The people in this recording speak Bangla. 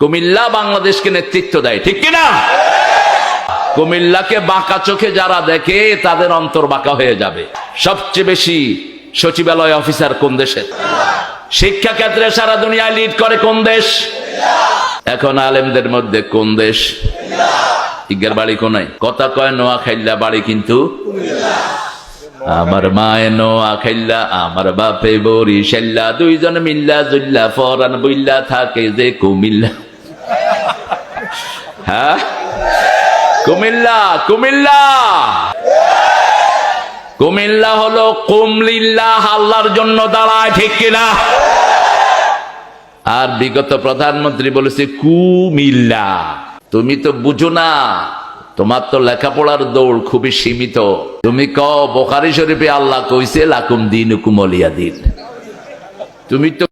কুমিল্লা বাংলাদেশকে নেতৃত্ব দেয়, ঠিক কিনা? কুমিল্লাকে বাঁকা চোখে যারা দেখে, তাদের অন্তর বাঁকা হয়ে যাবে। সবচেয়ে বেশি সচিবালয় অফিসার কোন দেশের? শিক্ষা ক্ষেত্রে সারা দুনিয়ায় লিড করে কোন দেশ? এখন আলেমদের মধ্যে কোন দেশ? ইজ্ঞার বাড়ি কোনায়? কথা কয় নোয়া খাইল্লা বাড়ি কিন্তু আমার মায়ে নোয়া খাইল্লা, আমার বাপে বরি সেল্লা দুইজন মিল্লা জুল্লা, ফরান বইল্লা থাকে যে কুমিল্লা। হ্যাঁ? কুমিল্লা কুমিল্লা। কুমিল্লা হলো কুমলিল্লা আল্লাহর জন্য দাঁড়ায়, ঠিক কিনা? আর বিগত প্রধানমন্ত্রী বলেছে, কুমিল্লা। তুমি তো বুঝো না, তোমার তো লেখাপড়ার দৌড় খুবই সীমিত। তুমি ক বোখারি শরীফে আল্লাহ কইছে, লাকুম দিন কুমলিয়া দিন। তুমি তো